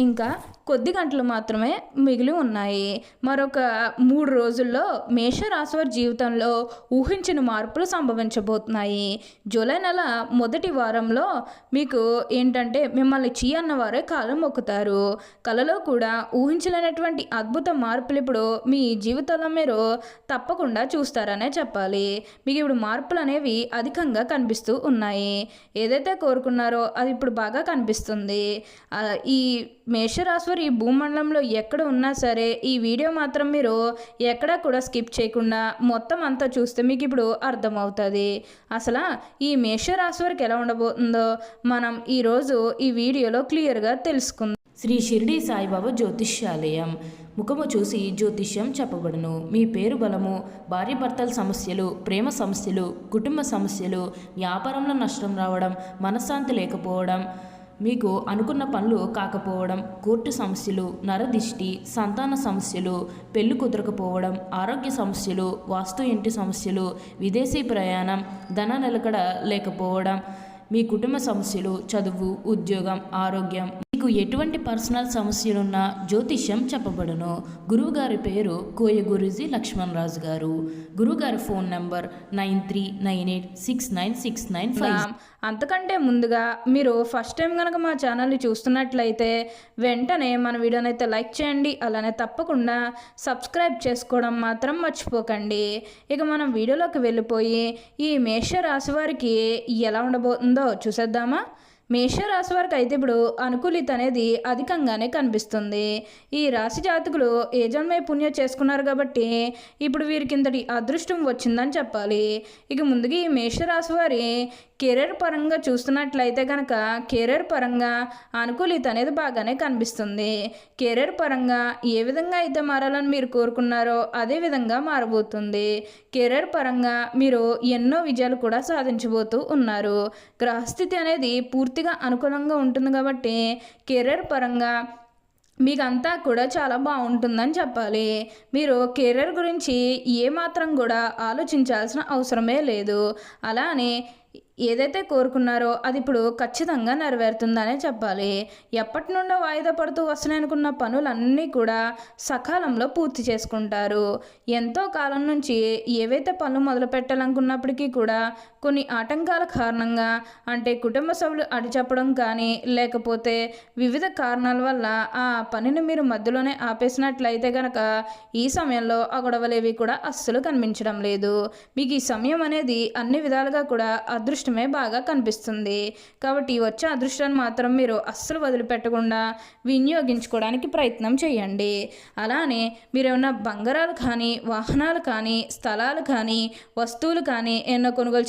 ఇంకా కొద్ది గంటలు మాత్రమే మిగిలి ఉన్నాయి. మరొక మూడు రోజుల్లో మేషరాశి వారి జీవితంలో ఊహించిన మార్పులు సంభవించబోతున్నాయి. జూలై నెల మొదటి వారంలో మీకు ఏంటంటే మిమ్మల్ని చీ అన్నవారే కాలం మొక్కుతారు. కలలో కూడా ఊహించలేనటువంటి అద్భుత మార్పులు ఇప్పుడు మీ జీవితంలో మీరు తప్పకుండా చూస్తారనే చెప్పాలి. మీకు ఇప్పుడు మార్పులు అనేవి అధికంగా కనిపిస్తూ ఉన్నాయి. ఏదైతే కోరుకున్నారో అది ఇప్పుడు బాగా కనిపిస్తుంది. ఈ మేషరాశి ఈ భూమండలంలో ఎక్కడ ఉన్నా సరే ఈ వీడియో మాత్రం మీరు ఎక్కడా కూడా స్కిప్ చేయకుండా మొత్తం అంతా చూస్తే మీకు ఇప్పుడు అర్థమవుతుంది. అసలు ఈ మేషరాశి వారికి ఎలా ఉండబోతుందో మనం ఈరోజు ఈ వీడియోలో క్లియర్గా తెలుసుకుందాం. శ్రీ షిరిడి సాయిబాబా జ్యోతిష్యాలయం. ముఖము చూసి జ్యోతిష్యం చెప్పబడును. మీ పేరు బలము భార్యాభర్తల సమస్యలు ప్రేమ సమస్యలు కుటుంబ సమస్యలు వ్యాపారంలో నష్టం రావడం మనశ్శాంతి లేకపోవడం మీకు అనుకున్న పనులు కాకపోవడం కోర్టు సమస్యలు నరదిష్టి సంతాన సమస్యలు పెళ్ళి కుదరకపోవడం ఆరోగ్య సమస్యలు వాస్తు ఇంటి సమస్యలు విదేశీ ప్రయాణం ధన నిలకడ లేకపోవడం మీ కుటుంబ సమస్యలు చదువు ఉద్యోగం ఆరోగ్యం మీకు ఎటువంటి పర్సనల్ సమస్యలున్నా జ్యోతిష్యం చెప్పబడును. గురువుగారి పేరు కోయ గురూజీ లక్ష్మణ్ రాజు గారు. గురువుగారి phone number nine three nine eight six nine six nine five. అంతకంటే ముందుగా మీరు ఫస్ట్ టైం కనుక మా ఛానల్ని చూస్తున్నట్లయితే వెంటనే మన వీడియోని అయితే లైక్ చేయండి అలానే తప్పకుండా సబ్స్క్రైబ్ చేసుకోవడం మాత్రం మర్చిపోకండి. ఇక మనం వీడియోలోకి వెళ్ళిపోయి ఈ మేష రాశి వారికి ఎలా ఉండబోతుందో చూసేద్దామా? మేషరాశి వారికి అయితే ఇప్పుడు అనుకూలిత అనేది అధికంగానే కనిపిస్తుంది. ఈ రాశి జాతకులు ఏ జన్మే పుణ్యం చేసుకున్నారు కాబట్టి ఇప్పుడు వీరికి ఇంతటి అదృష్టం వచ్చిందని చెప్పాలి. ఇక ముందుగా ఈ మేషరాశి వారి కెరీర్ పరంగా చూస్తున్నట్లయితే కనుక కెరీర్ పరంగా అనుకూలిత అనేది బాగానే కనిపిస్తుంది. కెరీర్ పరంగా ఏ విధంగా అయితే మారాలని మీరు కోరుకున్నారో అదే విధంగా మారబోతుంది. కెరీర్ పరంగా మీరు ఎన్నో విజయాలు కూడా సాధించబోతూ ఉన్నారు. గ్రహస్థితి అనేది పూర్తి పూర్తిగా అనుకూలంగా ఉంటుంది కాబట్టి కెరీర్ పరంగా మీకంతా కూడా చాలా బాగుంటుందని చెప్పాలి. మీరు కెరీర్ గురించి ఏమాత్రం కూడా ఆలోచించాల్సిన అవసరమే లేదు. అలానే ఏదైతే కోరుకున్నారో అది ఇప్పుడు ఖచ్చితంగా నెరవేరుతుందనే చెప్పాలి. ఎప్పటి నుండో వాయిదా పడుతూ వస్తున్నాయనుకున్న పనులన్నీ కూడా సకాలంలో పూర్తి చేసుకుంటారు. ఎంతో కాలం నుంచి ఏవైతే పనులు మొదలు పెట్టాలనుకున్నప్పటికీ కూడా కొన్ని ఆటంకాల కారణంగా అంటే కుటుంబ సభ్యులు అడిచెప్పడం కానీ లేకపోతే వివిధ కారణాల వల్ల ఆ పనిని మీరు మధ్యలోనే ఆపేసినట్లయితే కనుక ఈ సమయంలో ఆ గొడవలేవి కూడా అస్సలు కనిపించడం లేదు. మీకు ఈ సమయం అనేది అన్ని విధాలుగా కూడా అదృష్టమే బాగా కనిపిస్తుంది. కాబట్టి వచ్చే అదృష్టాన్ని మాత్రం మీరు అస్సలు వదిలిపెట్టకుండా వినియోగించుకోవడానికి ప్రయత్నం చేయండి. అలానే మీరు ఏమైనా బంగారాలు కానీ వాహనాలు కానీ స్థలాలు కానీ వస్తువులు కానీ ఎన్నో కొనుగోలు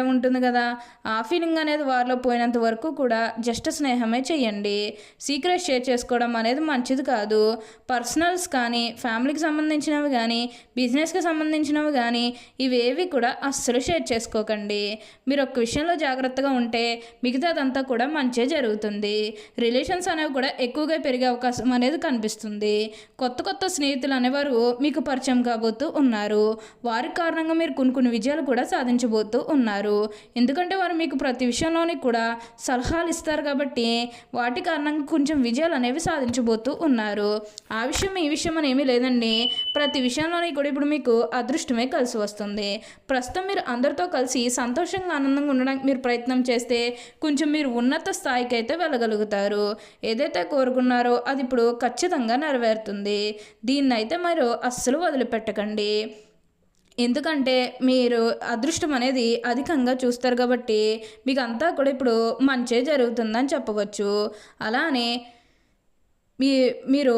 ఉంటుంది కదా. ఆ ఫీలింగ్ అనేది వారిలో పోయినంత వరకు కూడా జస్ట్ స్నేహమే చేయండి. సీక్రెట్ షేర్ చేసుకోవడం అనేది మంచిది కాదు. పర్సనల్స్ కానీ ఫ్యామిలీకి సంబంధించినవి కానీ బిజినెస్కి సంబంధించినవి కానీ ఇవేవి కూడా అస్సలు షేర్ చేసుకోకండి. మీరు ఒక విషయంలో జాగ్రత్తగా ఉంటే మిగతాదంతా కూడా మంచిగా జరుగుతుంది. రిలేషన్స్ అనేవి కూడా ఎక్కువగా పెరిగే అవకాశం అనేది కనిపిస్తుంది. కొత్త కొత్త స్నేహితులు అనేవారు మీకు పరిచయం కాబోతూ ఉన్నారు. వారి కారణంగా మీరు కొన్ని కొన్ని విజయాలు కూడా సాధించబోతూ ఉన్నారు. ఎందుకంటే వారు మీకు ప్రతి విషయంలోని కూడా సలహాలు ఇస్తారు కాబట్టి వాటి కారణంగా కొంచెం విజయాలు అనేవి సాధించబోతూ ఉన్నారు. ఆ విషయం ఈ విషయం అని ఏమీ లేదండి. ప్రతి విషయంలోని కూడా ఇప్పుడు మీకు అదృష్టమే కలిసి వస్తుంది. ప్రస్తుతం మీరు అందరితో కలిసి సంతోషంగా ఆనందంగా ఉండడానికి మీరు ప్రయత్నం చేస్తే కొంచెం మీరు ఉన్నత స్థాయికి అయితే వెళ్ళగలుగుతారు. ఏదైతే కోరుకున్నారో అది ఇప్పుడు ఖచ్చితంగా నెరవేరుతుంది. దీన్ని అయితే మీరు అస్సలు వదిలిపెట్టకండి. ఎందుకంటే మీరు అదృష్టం అనేది అధికంగా చూస్తారు కాబట్టి మీకు అంతా కూడా ఇప్పుడు మంచే జరుగుతుందని చెప్పవచ్చు. అలానే మీ మీరు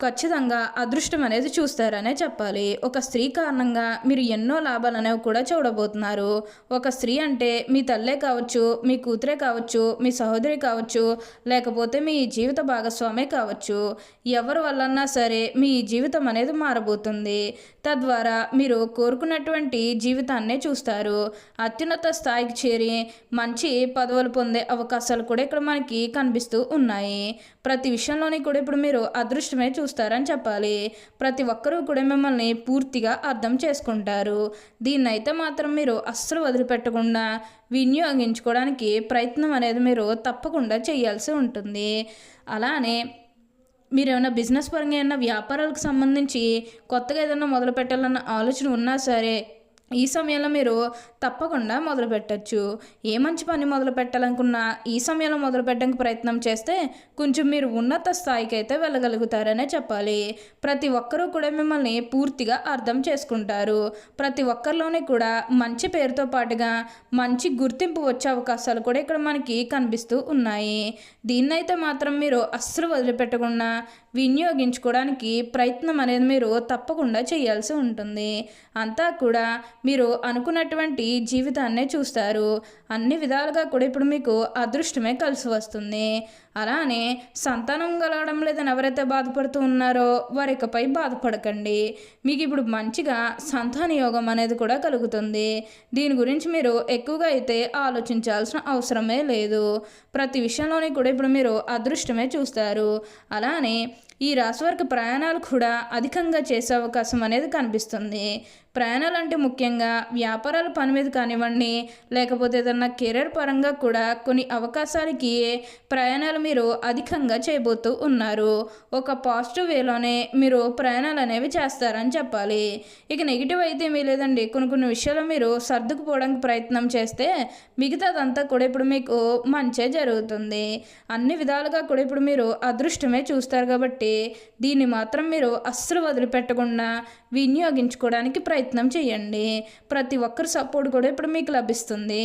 ఖచ్చితంగా అదృష్టం అనేది చూస్తారనే చెప్పాలి. ఒక స్త్రీ కారణంగా మీరు ఎన్నో లాభాలు అనేవి కూడా చూడబోతున్నారు. ఒక స్త్రీ అంటే మీ తల్లే కావచ్చు మీ కూతురే కావచ్చు మీ సహోదరి కావచ్చు లేకపోతే మీ జీవిత భాగస్వామే కావచ్చు. ఎవరి వల్లన్నా సరే మీ జీవితం అనేది మారబోతుంది. తద్వారా మీరు కోరుకున్నటువంటి జీవితాన్నే చూస్తారు. అత్యున్నత స్థాయికి చేరి మంచి పదవులు పొందే అవకాశాలు కూడా ఇక్కడ మనకి కనిపిస్తూ ఉన్నాయి. ప్రతి విషయంలోని కూడా ఇప్పుడు మీరు అదృష్టమే చూస్తారని చెప్పాలి. ప్రతి ఒక్కరూ కూడా మిమ్మల్ని పూర్తిగా అర్థం చేసుకుంటారు. దీన్నైతే మాత్రం మీరు అస్సలు వదిలిపెట్టకుండా వినియోగించుకోవడానికి ప్రయత్నం అనేది మీరు తప్పకుండా చేయాల్సి ఉంటుంది. అలానే మీరు ఏమైనా బిజినెస్ పరంగా ఏమైనా వ్యాపారాలకు సంబంధించి కొత్తగా ఏదైనా మొదలు పెట్టాలన్న ఆలోచన ఉన్నా సరే ఈ సమయంలో మీరు తప్పకుండా మొదలు పెట్టచ్చు ఏ మంచి పని మొదలు పెట్టాలనుకున్నా ఈ సమయంలో మొదలు పెట్టడానికి ప్రయత్నం చేస్తే కొంచెం మీరు ఉన్నత స్థాయికి అయితే వెళ్ళగలుగుతారనే చెప్పాలి. ప్రతి ఒక్కరూ కూడా మిమ్మల్ని పూర్తిగా అర్థం చేసుకుంటారు. ప్రతి ఒక్కరిలోనే కూడా మంచి పేరుతో పాటుగా మంచి గుర్తింపు వచ్చే అవకాశాలు కూడా ఇక్కడ మనకి కనిపిస్తూ ఉన్నాయి. దీన్నైతే మాత్రం మీరు అస్సలు వదిలిపెట్టకుండా వినియోగించుకోవడానికి ప్రయత్నం అనేది మీరు తప్పకుండా చేయాల్సి ఉంటుంది. అంతా కూడా మీరు అనుకున్నటువంటి జీవితాన్నే చూస్తారు. అన్ని విధాలుగా కూడా ఇప్పుడు మీకు అదృష్టమే కలిసి వస్తుంది. అలానే సంతానం కలగడం లేదని ఎవరైతే బాధపడుతూ ఉన్నారో వారి ఇకపై బాధపడకండి. మీకు ఇప్పుడు మంచిగా సంతాన యోగం అనేది కూడా కలుగుతుంది. దీని గురించి మీరు ఎక్కువగా అయితే ఆలోచించాల్సిన అవసరమే లేదు. ప్రతి విషయంలోని కూడా ఇప్పుడు మీరు అదృష్టమే చూస్తారు. అలానే ఈ రాశి వారికి ప్రయాణాలు కూడా అధికంగా చేసే అవకాశం అనేది కనిపిస్తుంది. ప్రయాణాలు అంటే ముఖ్యంగా వ్యాపారాల పని మీద కానివ్వండి లేకపోతే ఏదన్నా కెరీర్ పరంగా కూడా కొన్ని అవకాశాలకి ప్రయాణాలు మీరు అధికంగా చేయబోతూ ఉన్నారు. ఒక పాజిటివ్ వేలోనే మీరు ప్రయాణాలు అనేవి చేస్తారని చెప్పాలి. ఇక నెగిటివ్ అయితే ఏమీ లేదండి. కొన్ని కొన్ని విషయాలు మీరు సర్దుకుపోవడానికి ప్రయత్నం చేస్తే మిగతాదంతా కూడా ఇప్పుడు మీకు మంచే జరుగుతుంది. అన్ని విధాలుగా కూడా ఇప్పుడు మీరు అదృష్టమే చూస్తారు కాబట్టి దీన్ని మాత్రం మీరు అస్సలు వదిలిపెట్టకుండా వినియోగించుకోవడానికి ప్రయత్నం చేయండి. ప్రతి ఒక్కరి సపోర్ట్ కూడా ఇప్పుడు మీకు లభిస్తుంది.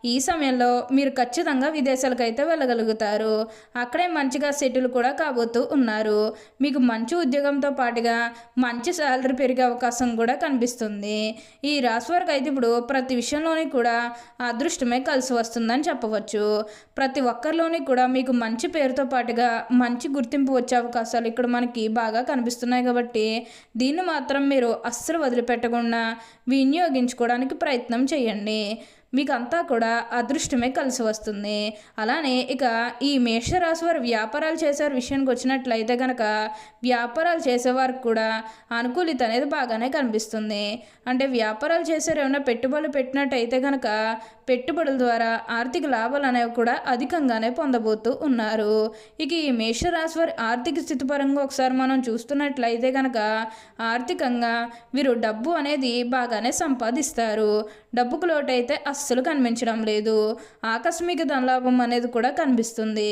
ఈ సమయంలో మీరు ఖచ్చితంగా విదేశాలకు అయితే వెళ్ళగలుగుతారు. అక్కడే మంచిగా సెటిల్ కూడా కాబోతూ ఉన్నారు. మీకు మంచి ఉద్యోగంతో పాటుగా మంచి శాలరీ పెరిగే అవకాశం కూడా కనిపిస్తుంది. ఈ రాశి వారికి అయితే ఇప్పుడు ప్రతి విషయంలోని కూడా అదృష్టమే కలిసి వస్తుందని చెప్పవచ్చు. ప్రతి ఒక్కరిలోని కూడా మీకు మంచి పేరుతో పాటుగా మంచి గుర్తింపు వచ్చే అవకాశాలు ఇక్కడ మనకి బాగా కనిపిస్తున్నాయి కాబట్టి దీన్ని మాత్రం మీరు అస్సలు వదిలిపెట్టకుండా వినియోగించుకోవడానికి ప్రయత్నం చేయండి. మీకు అంతా కూడా అదృష్టమే కలిసి వస్తుంది. అలానే ఇక ఈ మేషరాశి వారు వ్యాపారాలు చేసేవారి విషయానికి వచ్చినట్లయితే కనుక వ్యాపారాలు చేసేవారికి కూడా అనుకూలిత అనేది బాగానే కనిపిస్తుంది. అంటే వ్యాపారాలు చేసేవారు ఏమైనా పెట్టుబడులు పెట్టినట్టయితే కనుక పెట్టుబడుల ద్వారా ఆర్థిక లాభాలు అనేవి కూడా అధికంగానే పొందబోతూ ఉన్నారు. ఇక ఈ మేషరాశి వారి ఆర్థిక స్థితి పరంగా ఒకసారి మనం చూస్తున్నట్లయితే కనుక ఆర్థికంగా వీరు డబ్బు అనేది బాగానే సంపాదిస్తారు. డబ్బుకు లోటైతే అస్సలు కనిపించడం లేదు. ఆకస్మిక ధనలాభం అనేది కూడా కనిపిస్తుంది.